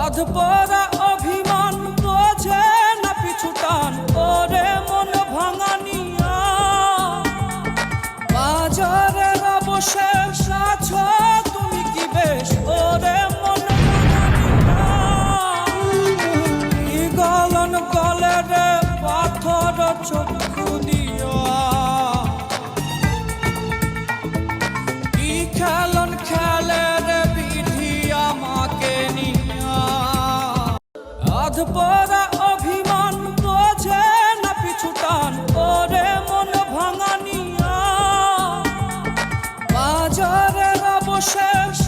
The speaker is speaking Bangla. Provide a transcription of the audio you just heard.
আধপরা অভিমান বোঝে না পিছুটান ওরে মন ভাঙানিয়া বাজারের অবশেষ অধ পরা অভিমান বোঝে না পিছুটান ওরে মন ভাঙানিয়া বাজারের অবশেষ